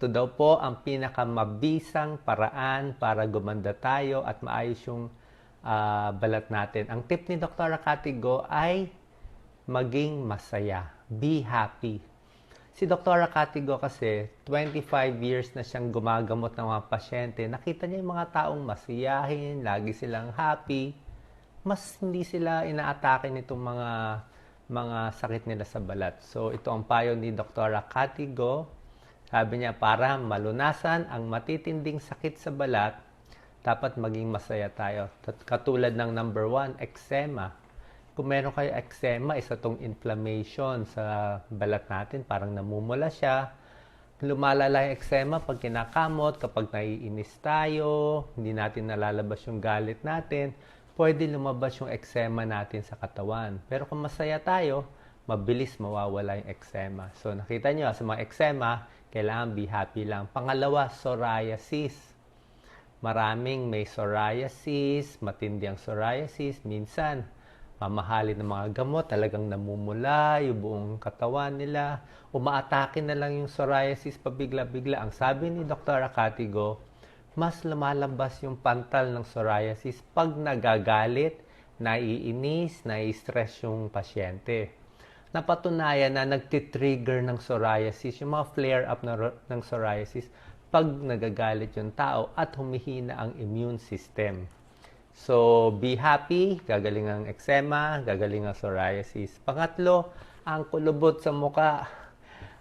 Ito daw po ang pinakamabisang paraan para gumanda tayo at maayos yung ah, balat natin. Ang tip ni Dr. Katigo ay maging masaya. Be happy. Si Dr. Katigo kasi, 25 years na siyang gumagamot ng mga pasyente. Nakita niya yung mga taong masiyahin, lagi silang happy. Mas hindi sila inaatake nitong mga mga sakit nila sa balat. So, ito ang payo ni Dr. Katigo. Sabi niya, para malunasan ang matitinding sakit sa balat, dapat maging masaya tayo. Katulad ng number one, eczema. Kung meron kayo eczema, isa tong inflammation sa balat natin. Parang namumula siya. Lumalala yung eczema pag kinakamot, kapag naiinis tayo, hindi natin nalalabas yung galit natin, pwede lumabas yung eczema natin sa katawan. Pero kung masaya tayo, mabilis mawawala yung eczema. So nakita nyo, sa mga eczema, kailangan be happy lang. Pangalawa, psoriasis. Maraming may psoriasis, matindi ang psoriasis. Minsan, mamahalin ng mga gamot, talagang namumula yung buong katawan nila. Umaatake na lang yung psoriasis pabigla-bigla. Ang sabi ni Dr. Akatigo, mas lumalabas yung pantal ng psoriasis pag nagagalit, naiinis, nai-stress yung pasyente. Napatunayan na nagtitrigger ng psoriasis, yung mga flare-up ng, ng psoriasis, pag nagagalit yung tao at humihina ang immune system. So, be happy, gagaling ang eczema, gagaling ang psoriasis. Pangatlo, ang kulubot sa muka.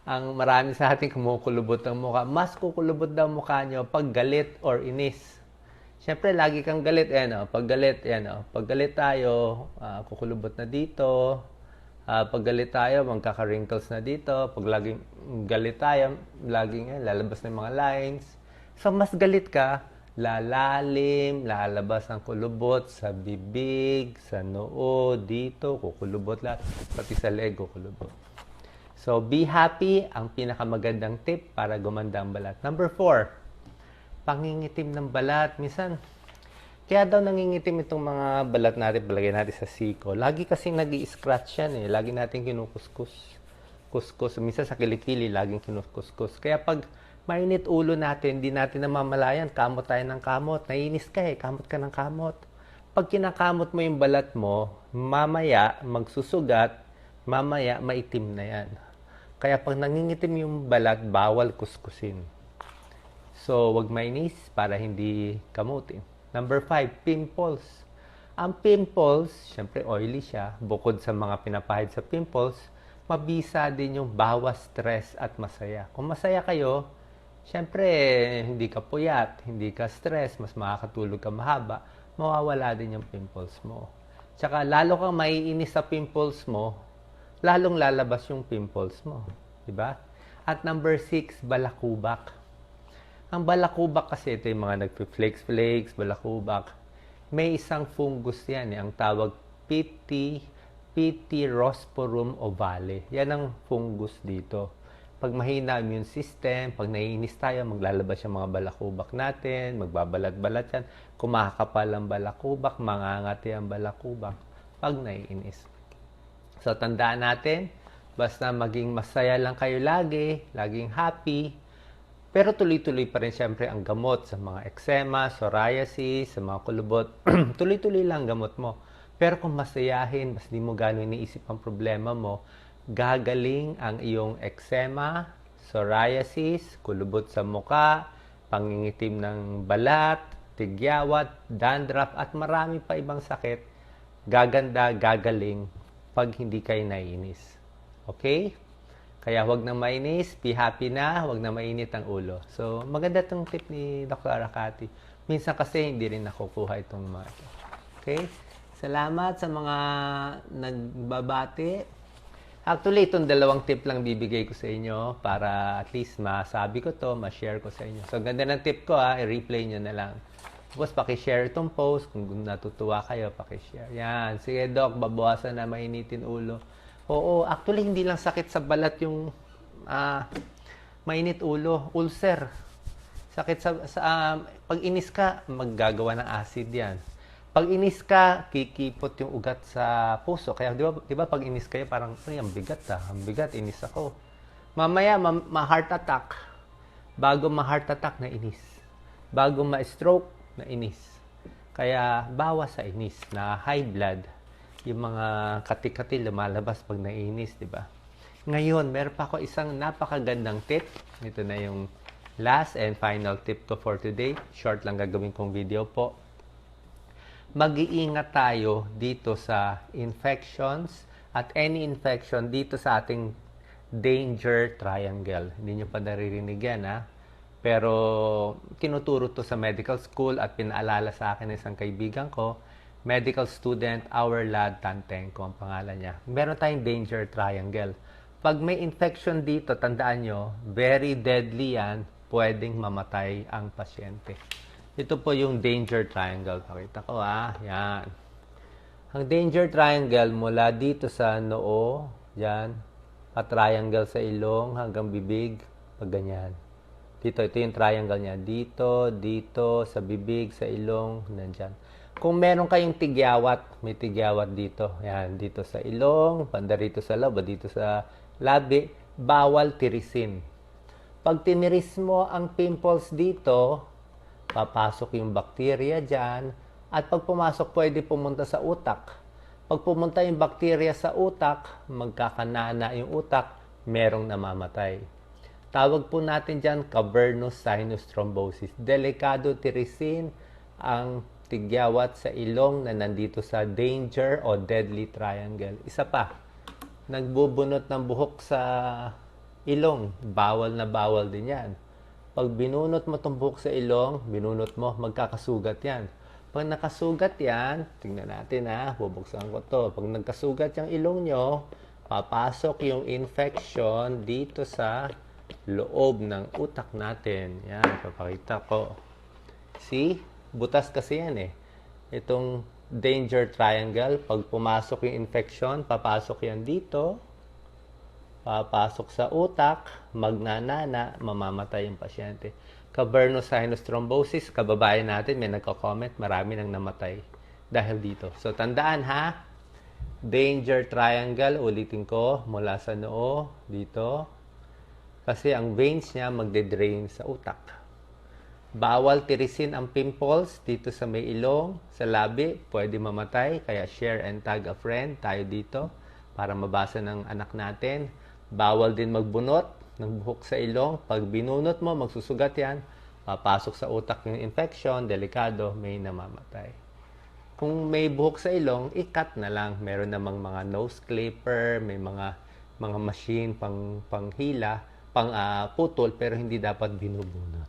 Ang marami sa atin kumukulubot ang muka. Mas kukulubot daw mukha nyo pag galit or inis. Siyempre, lagi kang galit. Eh, no? Pag galit, eh, no? Pag galit tayo, ah, kukulubot na dito. Ah, pag galit tayo, magkaka-wrinkles na dito. Pag laging galit tayo, laging eh, lalabas na mga lines. So, mas galit ka, lalalim, lalabas ang kulubot sa bibig, sa noo, dito, kukulubot lahat. Pati sa leg, kukulubot. So, be happy, ang pinakamagandang tip para gumanda ang balat. Number four, pangingitim ng balat. Minsan, kaya daw nangingitim itong mga balat natin, palagay natin sa siko. Lagi kasing nag scratch yan eh. Lagi natin kinukuskus. Kuskus. Minsan sa kilikili, laging kinukuskus. Kaya pag mainit ulo natin, hindi natin namamalayan, kamot tayo ng kamot. Nainis ka eh, kamot ka ng kamot. Pag kinakamot mo yung balat mo, mamaya magsusugat, mamaya maitim na yan. Kaya pag nangingitim yung balat, bawal kuskusin. So, wag mainis para hindi kamutin. Number five, pimples. Ang pimples, syempre oily siya. Bukod sa mga pinapahid sa pimples, mabisa din yung bawas stress at masaya. Kung masaya kayo, syempre hindi ka puyat, hindi ka stress, mas makakatulog ka mahaba, mawawala din yung pimples mo. Tsaka lalo kang maiinis sa pimples mo, lalong lalabas yung pimples mo. Diba? At number six, balakubak. Ang balakubak kasi, ito yung mga nagpi-flakes-flakes, balakubak. May isang fungus yan, eh, ang tawag PT, Pityrosporum ovale. Yan ang fungus dito. Pag mahina ang immune system, pag naiinis tayo, maglalabas yung mga balakubak natin, magbabalat-balat yan, kumakapal ang balakubak, mangangati ang balakubak pag naiinis. So, tandaan natin, basta maging masaya lang kayo lagi, laging happy, pero tuloy-tuloy pa rin siyempre ang gamot sa mga eczema, psoriasis, sa mga kulubot. tuloy-tuloy lang ang gamot mo. Pero kung masayahin, mas di mo gano'n iniisip ang problema mo, gagaling ang iyong eczema, psoriasis, kulubot sa muka, pangingitim ng balat, tigyawat, dandruff, at marami pa ibang sakit. Gaganda, gagaling pag hindi kayo naiinis. Okay? Kaya huwag na mainis, be happy na, huwag na mainit ang ulo. So, maganda itong tip ni Dr. Arakati. Minsan kasi hindi rin nakukuha itong mga ito. Okay? Salamat sa mga nagbabati. Actually, itong dalawang tip lang bibigay ko sa inyo para at least masabi ko to, ma-share ko sa inyo. So, ganda ng tip ko ha, i-replay nyo na lang. Tapos, pakishare itong post. Kung natutuwa kayo, pakishare. Yan. Sige, Doc, babawasan na mainitin ulo. Oo, actually hindi lang sakit sa balat yung ah, mainit ulo, ulcer. Sakit sa, sa ah, pag inis ka, maggagawa ng acid 'yan. Pag inis ka, kikipot yung ugat sa puso. Kaya di ba, di ba pag inis kayo parang, ay, ang bigat ah, ang bigat, inis ako. Mamaya, ma- ma-heart attack. Bago ma-heart attack, na inis. Bago ma-stroke, na inis. Kaya bawas sa inis na high blood, yung mga kati-kati lumalabas pag nainis, di ba? Ngayon, meron pa ako isang napakagandang tip. Ito na yung last and final tip ko for today. Short lang gagawin kong video po. Mag-iingat tayo dito sa infections at any infection dito sa ating danger triangle. Hindi nyo pa naririnig yan, ha? Pero tinuturo to sa medical school at pinaalala sa akin ng isang kaibigan ko, medical student, our lad Tantenko ang pangalan niya. Meron tayong danger triangle. Pag may infection dito, tandaan nyo, very deadly yan, pwedeng mamatay ang pasyente. Ito po yung danger triangle. Pakita ko ah, yan. Ang danger triangle mula dito sa noo, yan, pa-triangle sa ilong hanggang bibig, pag ganyan. Dito, ito yung triangle niya. Dito, dito, sa bibig, sa ilong, nandyan. Kung meron kayong tigyawat, may tigyawat dito. Yan, dito sa ilong, banda rito sa loob, dito sa labi, bawal tirisin. Pag tiniris mo ang pimples dito, papasok yung bacteria dyan, at pag pumasok, pwede pumunta sa utak. Pag pumunta yung bacteria sa utak, magkakanana yung utak, merong namamatay. Tawag po natin dyan cavernous sinus thrombosis. Delikado tirisin ang tigyawat sa ilong na nandito sa danger o deadly triangle. Isa pa, nagbubunot ng buhok sa ilong. Bawal na bawal din yan. Pag binunot mo itong buhok sa ilong, binunot mo, magkakasugat yan. Pag nakasugat yan, tingnan natin ha, bubuksan ko to. Pag nagkasugat yung ilong nyo, papasok yung infection dito sa loob ng utak natin. Yan, papakita ko. See? Butas kasi yan eh. Itong danger triangle, pag pumasok yung infection, papasok yan dito, papasok sa utak, magnanana, mamamatay yung pasyente. Cavernous sinus thrombosis, kababayan natin, may nagko-comment, marami nang namatay dahil dito. So, tandaan ha, danger triangle, ulitin ko, mula sa noo, dito, kasi ang veins niya magde-drain sa utak. Bawal tirisin ang pimples dito sa may ilong, sa labi, pwede mamatay, kaya share and tag a friend tayo dito para mabasa ng anak natin. Bawal din magbunot ng buhok sa ilong. Pag binunot mo, magsusugat yan, papasok sa utak yung infection, delikado, may namamatay. Kung may buhok sa ilong, ikat na lang. Meron namang mga nose clipper, may mga mga machine pang panghila, pang ah, putol, pero hindi dapat binubunot.